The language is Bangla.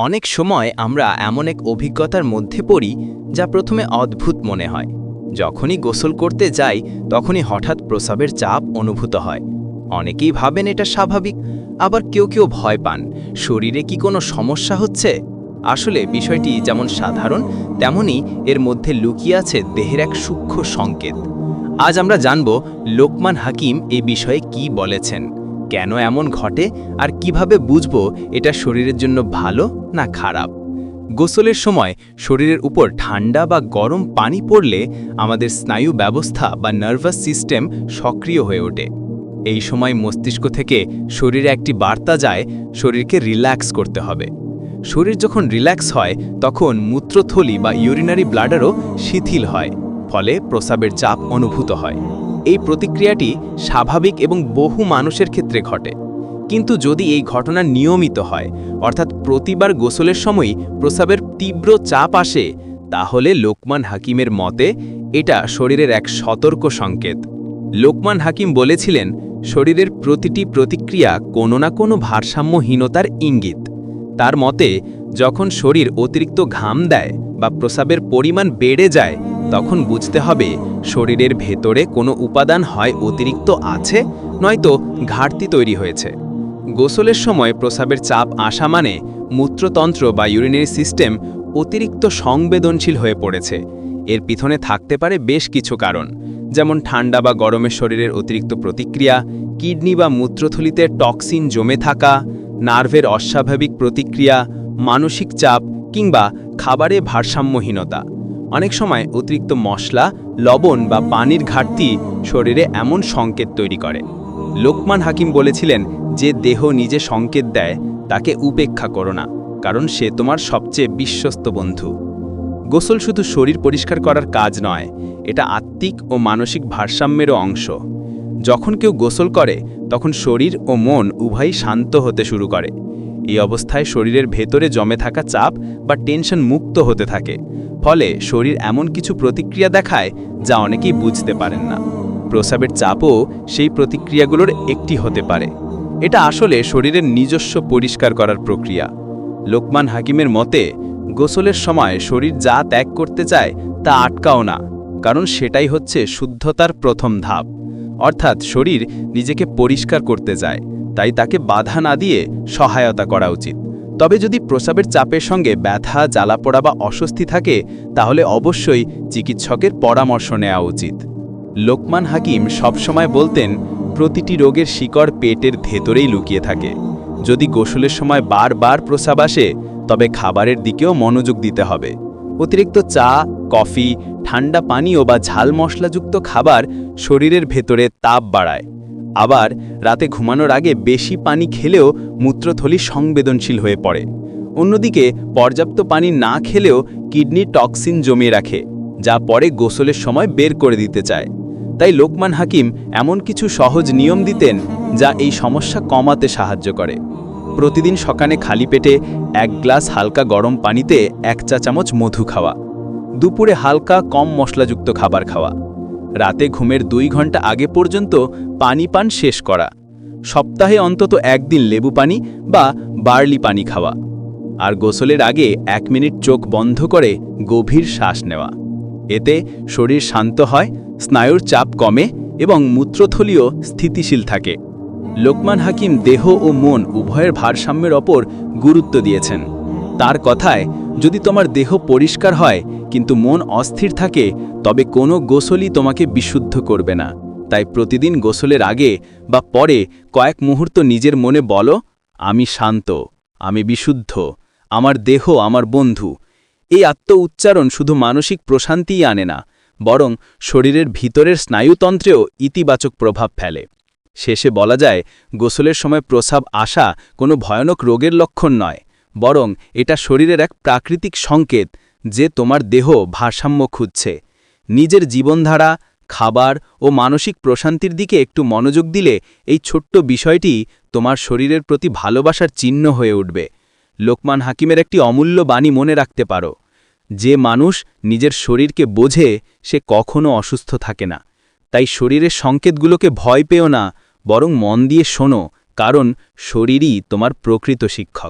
অনেক সময় আমরা এমন এক অভিজ্ঞতার মধ্যে পড়ি যা প্রথমে অদ্ভুত মনে হয়। যখনই গোসল করতে যাই, তখনই হঠাৎ প্রসাবের চাপ অনুভূত হয়। অনেকেই ভাবেন এটা স্বাভাবিক, আবার কেউ কেউ ভয় পান, শরীরে কি কোনো সমস্যা হচ্ছে? আসলে বিষয়টি যেমন সাধারণ তেমনি এর মধ্যে লুকিয়ে আছে দেহের এক সূক্ষ্ম সংকেত। আজ আমরা জানব লোকমান হাকিম এই বিষয়ে কি বলেছেন। কেন এমন ঘটে আর কীভাবে বুঝব এটা শরীরের জন্য ভালো না খারাপ? গোসলের সময় শরীরের উপর ঠান্ডা বা গরম পানি পড়লে আমাদের স্নায়ু ব্যবস্থা বা নার্ভাস সিস্টেম সক্রিয় হয়ে ওঠে। এই সময় মস্তিষ্ক থেকে শরীরে একটি বার্তা যায়, শরীরকে রিল্যাক্স করতে হবে। শরীর যখন রিল্যাক্স হয়, তখন মূত্রথলি বা ইউরিনারি ব্লাডারও শিথিল হয়, ফলে প্রসাবের চাপ অনুভূত হয়। এই প্রতিক্রিয়াটি স্বাভাবিক এবং বহু মানুষের ক্ষেত্রে ঘটে। কিন্তু যদি এই ঘটনা নিয়মিত হয়, অর্থাৎ প্রতিবার গোসলের সময়ই প্রসাবের তীব্র চাপ আসে, তাহলে লোকমান হাকিমের মতে এটা শরীরের এক সতর্ক সংকেত। লোকমান হাকিম বলেছিলেন, শরীরের প্রতিটি প্রতিক্রিয়া কোনো না কোনো ভারসাম্যহীনতার ইঙ্গিত। তার মতে, যখন শরীর অতিরিক্ত ঘাম দেয় বা প্রসাবের পরিমাণ বেড়ে যায় তখন বুঝতে হবে, শরীরের ভেতরে কোনো উপাদান হয় অতিরিক্ত আছে, নয়তো ঘাটতি তৈরি হয়েছে। গোসলের সময় প্রসাবের চাপ আসা মানে মূত্রতন্ত্র বা ইউরিনারি সিস্টেম অতিরিক্ত সংবেদনশীল হয়ে পড়েছে। এর পিছনে থাকতে পারে বেশ কিছু কারণ, যেমন ঠান্ডা বা গরমের শরীরের অতিরিক্ত প্রতিক্রিয়া, কিডনি বা মূত্রথলিতে টক্সিন জমে থাকা, নার্ভের অস্বাভাবিক প্রতিক্রিয়া, মানসিক চাপ কিংবা খাবারে ভারসাম্যহীনতা। অনেক সময় অতিরিক্ত মশলা, লবণ বা পানির ঘাটতি শরীরে এমন সংকেত তৈরি করে। লোকমান হাকিম বলেছিলেন, যে দেহ নিজে সংকেত দেয়, তাকে উপেক্ষা করো না, কারণ সে তোমার সবচেয়ে বিশ্বস্ত বন্ধু। গোসল শুধু শরীর পরিষ্কার করার কাজ নয়, এটা আত্মিক ও মানসিক ভারসাম্যেরও অংশ। যখন কেউ গোসল করে, তখন শরীর ও মন উভয়ই শান্ত হতে শুরু করে। এই অবস্থায় শরীরের ভেতরে জমে থাকা চাপ বা টেনশন মুক্ত হতে থাকে। ফলে শরীর এমন কিছু প্রতিক্রিয়া দেখায় যা অনেকেই বুঝতে পারেন না। প্রসাবের চাপও সেই প্রতিক্রিয়াগুলোর একটি হতে পারে। এটা আসলে শরীরের নিজস্ব পরিষ্কার করার প্রক্রিয়া। লোকমান হাকিমের মতে, গোসলের সময় শরীর যা ত্যাগ করতে চায় তা আটকাও না, কারণ সেটাই হচ্ছে শুদ্ধতার প্রথম ধাপ। অর্থাৎ শরীর নিজেকে পরিষ্কার করতে যায় তাই তাকে বাধা না দিয়ে সহায়তা করা উচিত। তবে যদি প্রসাবের চাপের সঙ্গে ব্যথা, জ্বালাপোড়া বা অস্বস্তি থাকে, তাহলে অবশ্যই চিকিৎসকের পরামর্শ নেওয়া উচিত। লোকমান হাকিম সবসময় বলতেন, প্রতিটি রোগের শিকড় পেটের ভেতরেই লুকিয়ে থাকে। যদি গোসলের সময় বারবার প্রসাব আসে, তবে খাবারের দিকেও মনোযোগ দিতে হবে। অতিরিক্ত চা, কফি, ঠান্ডা পানীয় বা ঝাল মশলাযুক্ত খাবার শরীরের ভেতরে তাপ বাড়ায়। আবার রাতে ঘুমানোর আগে বেশি পানি খেলেও মূত্রথলি সংবেদনশীল হয়ে পড়ে। অন্যদিকে, পর্যাপ্ত পানি না খেলেও কিডনি টক্সিন জমিয়ে রাখে, যা পরে গোসলের সময় বের করে দিতে চায়। তাই লোকমান হাকিম এমন কিছু সহজ নিয়ম দিতেন যা এই সমস্যা কমাতে সাহায্য করে। প্রতিদিন সকালে খালি পেটে এক গ্লাস হালকা গরম পানিতে এক চা চামচ মধু খাওয়া, দুপুরে হালকা কম মশলাযুক্ত খাবার খাওয়া। রাতে ঘুমের দুই ঘণ্টা আগে পর্যন্ত পানি পান শেষ করা। সপ্তাহে অন্তত একদিন লেবু পানি বা বার্লি পানি খাওয়া। আর গোসলের আগে এক মিনিট চোখ বন্ধ করে গভীর শ্বাস নেওয়া। এতে শরীর শান্ত হয়, স্নায়ুর চাপ কমে এবং মূত্রথলিও স্থিতিশীল থাকে। লোকমান হাকিম দেহ ও মন উভয়ের ভারসাম্যের ওপর গুরুত্ব দিয়েছেন। তার কথায় যদি তোমার দেহ পরিষ্কার হয়, কিন্তু মন অস্থির থাকে, তবে কোনো গোসলই তোমাকে বিশুদ্ধ করবে না। তাই প্রতিদিন গোসলের আগে বা পরে কয়েক মুহূর্ত নিজের মনে বলো, আমি শান্ত, আমি বিশুদ্ধ, আমার দেহ আমার বন্ধু। এই আত্ম উচ্চারণ শুধু মানসিক প্রশান্তিই আনে না, বরং শরীরের ভিতরের স্নায়ুতন্ত্রেও ইতিবাচক প্রভাব ফেলে। শেষে বলা যায়, গোসলের সময় প্রসাব আসা কোনো ভয়ানক রোগের লক্ষণ নয়। বরং এটা শরীরের এক প্রাকৃতিক সংকেত যে তোমার দেহ ভারসাম্য খুঁজছে। নিজের জীবনধারা, খাবার ও মানসিক প্রশান্তির দিকে একটু মনোযোগ দিলে এই ছোট্ট বিষয়টি তোমার শরীরের প্রতি ভালোবাসার চিহ্ন হয়ে উঠবে। লোকমান হাকিমের একটি অমূল্য বাণী মনে রাখতে পারো, যে মানুষ নিজের শরীরকে বোঝে সে কখনো অসুস্থ থাকে না। তাই শরীরের সংকেতগুলোকে ভয় পেও না, বরং মন দিয়ে শোনো, কারণ শরীরই তোমার প্রকৃত শিক্ষক।